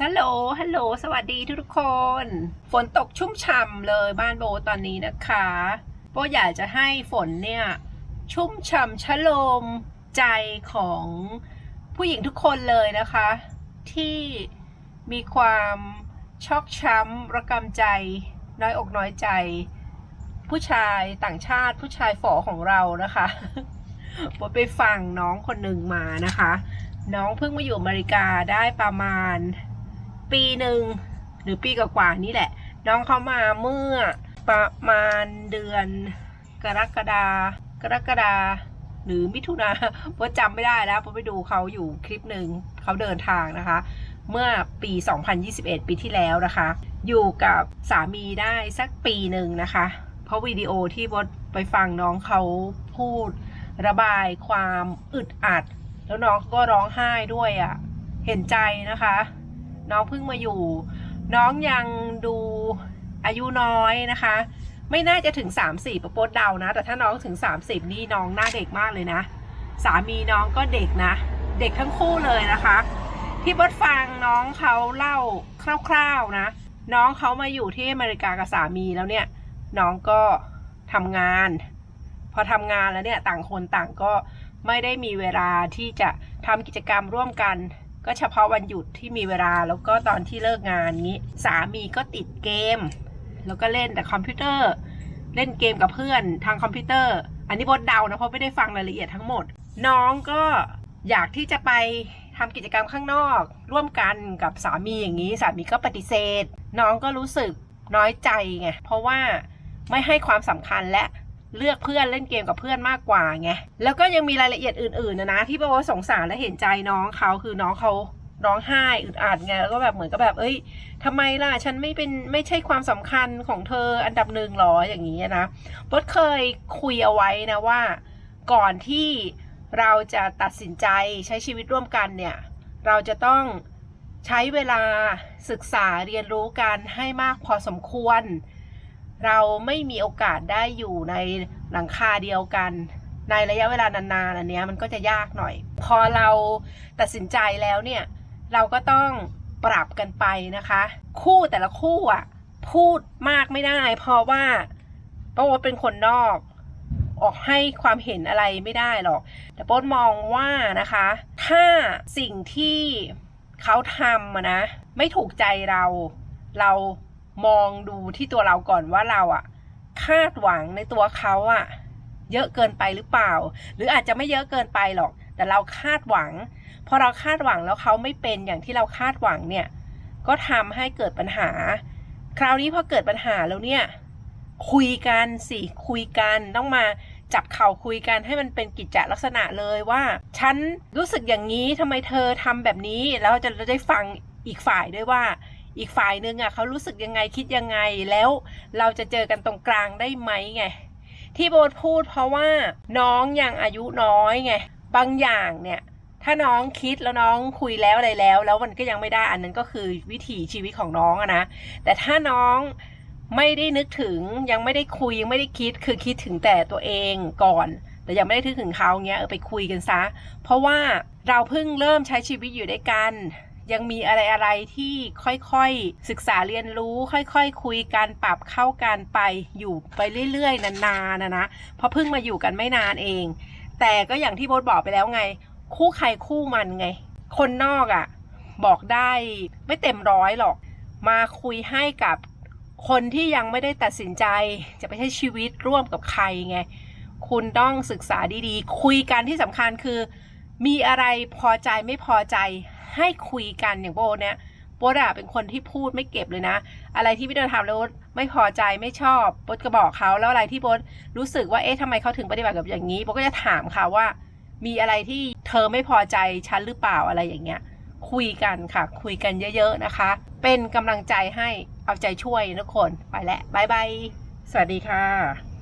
ฮัลโหล ฮัลโหล สวัสดีทุกคน ฝนตกชุ่มฉ่ำเลยบ้านโบตอนนี้นะคะโบอยากจะให้ฝนเนี่ย ชุ่มฉ่ำชะโลมใจของผู้หญิงทุกคนเลยนะคะ ที่มีความชอกช้ำระกำใจ น้อยอกน้อยใจ ผู้ชายต่างชาติผู้ชายฝอของเรานะคะโบไปฟังน้องคนหนึ่งมานะคะ น้องเพิ่งมาอยู่อเมริกาได้ประมาณ ปีหนึ่งหรือปีกว่าๆนี่แหละ น้องเขามาเมื่อประมาณเดือน กรกฎากรกฎาหรือมิถุนาเพราะจำไม่ได้แล้วเพราะไปดูเขาอยู่คลิปหนึ่งเขาเดินทางนะคะ เมื่อปี 2021 ปีที่แล้วนะคะ อยู่กับสามีได้สักปีหนึ่งนะคะ เพราะวิดีโอที่บดไปฟังน้องเขาพูดระบายความอึดอัด แล้วน้องก็ร้องไห้ด้วยอะ่ะ เห็นใจนะคะ น้องเพิ่งมาอยู่ น้องยังดูอายุน้อยนะคะ ไม่น่าจะถึง30ประโปดเดานะ แต่ถ้าน้องถึง 30 นี่น้องหน้าเด็กมากเลยนะ สามีน้องก็เด็กนะ เด็กทั้งคู่เลยนะคะ ที่บดฟังน้องเขาเล่าคร่าวๆนะ น้องเขามาอยู่ที่อเมริกากับสามีแล้วเนี่ย น้องก็ทำงาน พอทำงานแล้วเนี่ยต่างคนต่างก็ไม่ได้มีเวลาที่จะทำกิจกรรมร่วมกัน ก็เฉพาะวันหยุดที่มีเวลาแล้วก็ตอนที่เลิกงานนี้ สามีก็ติดเกม แล้วก็เล่นแต่คอมพิวเตอร์ เล่นเกมกับเพื่อนทางคอมพิวเตอร์ อันนี้บดเดานะเพราะไม่ได้ฟังรายละเอียดทั้งหมด น้องก็อยากที่จะไปทำกิจกรรมข้างนอก ร่วมกันกับสามีอย่างนี้ สามีก็ปฏิเสธ น้องก็รู้สึกน้อยใจไงเพราะว่าไม่ให้ความสำคัญและ เลือกเพื่อนเล่นเกมกับเพื่อนมากกว่าไงแล้วก็ยังมีรายละเอียดอื่นๆนะนะที่บอกว่าสงสารและเห็นใจน้องเขาคือน้องเขาร้องไห้อึดอัดไงแล้วก็แบบเหมือนกับแบบ เอ้ยทำไมล่ะ ฉันไม่เป็นไม่ใช่ความสำคัญของเธออันดับหนึ่งหรออย่างนี้นะบดเคยคุยเอาไว้นะว่า ก่อนที่เราจะตัดสินใจใช้ชีวิตร่วมกันเนี่ย เราจะต้องใช้เวลาศึกษาเรียนรู้กันให้มากพอสมควร เราไม่มีโอกาสได้อยู่ในหลังคาเดียวกัน ในระยะเวลานานๆอันเนี้ยมันก็จะยากหน่อย พอเราตัดสินใจแล้วเนี่ย เราก็ต้องปรับกันไปนะคะ คู่แต่ละคู่อะพูดมากไม่ได้ เพราะว่าป้าโอ๊ตเป็นคนนอก ออกให้ความเห็นอะไรไม่ได้หรอก แต่โป๊ตมองว่านะคะ ถ้าสิ่งที่เขาทำนะ ไม่ถูกใจเรา เรา มองดูที่ตัวเราก่อนว่าเราอะคาดหวังในตัวเขาอะเยอะเกินไปหรือเปล่า หรืออาจจะไม่เยอะเกินไปหรอก แต่เราคาดหวัง พอเราคาดหวังแล้วเขาไม่เป็นอย่างที่เราคาดหวังเนี่ย ก็ทำให้เกิดปัญหา คราวนี้พอเกิดปัญหาแล้วเนี่ย คุยกันสิคุยกันต้องมาจับเข่าคุยกันให้มันเป็นกิจจลักษณะเลยว่า ฉันรู้สึกอย่างนี้ทำไมเธอทำแบบนี้แล้วจะได้ฟังอีกฝ่ายด้วยว่า อีกฝ่ายนึงอะเขารู้สึกยังไงคิดยังไงแล้วเราจะเจอกันตรงกลางได้ไหมไงที่โบทพูดเพราะว่าน้องยังอายุน้อยไงบางอย่างเนี่ยถ้าน้องคิดแล้วน้องคุยแล้วอะไรแล้ว แล้วมันก็ยังไม่ได้อันนั้นก็คือวิถีชีวิตของน้องอะนะแต่ถ้าน้องไม่ได้นึกถึงยังไม่ได้คุยยังไม่ได้คิดคือคิดถึงแต่ตัวเองก่อน แต่ยังไม่ได้นึกถึงเขาเงี้ยเออไปคุยกันซะ เพราะว่าเราเพิ่งเริ่มใช้ชีวิตอยู่ด้วยกัน ยังมีอะไรอะไรที่ค่อยๆ ศึกษาเรียนรู้ ค่อยๆคคุยกันปรับเข้ากันไปอยู่ไปเรื่อยๆ นานๆนะนะเพราะเพิ่งมาอยู่กันไม่นานเอง แต่ก็อย่างที่โบทบอกไปแล้วไง คู่ใครคู่มันไง คนนอกอะ่ะ บอกได้ไม่เต็มร้อยหรอก มาคุยให้กับคนที่ยังไม่ได้ตัดสินใจจะไปใช้ชีวิตร่วมกับใครไง คุณต้องศึกษาดีๆ คุยกันที่สำคัญคือ มีอะไรพอใจไม่พอใจ ให้คุยกันอย่างโบเนี่ยโบทอะเป็นคนที่พูดไม่เก็บเลยนะ อะไรที่พี่เดินทำแล้วไม่พอใจไม่ชอบโบก็บอกเขาแล้วอะไรที่โบทรู้สึกว่าเอ๊ะทำไมเขาถึงปฏิบัติกับอย่างนี้โบก็จะถามค่ะว่า มีอะไรที่เธอไม่พอใจฉันหรือเปล่าอะไรอย่างเงี้ย คุยกันค่ะ คุยกันเยอะๆนะคะ เป็นกำลังใจให้เอาใจช่วยทุกคนไปแล้วบายบายสวัสดีค่ะ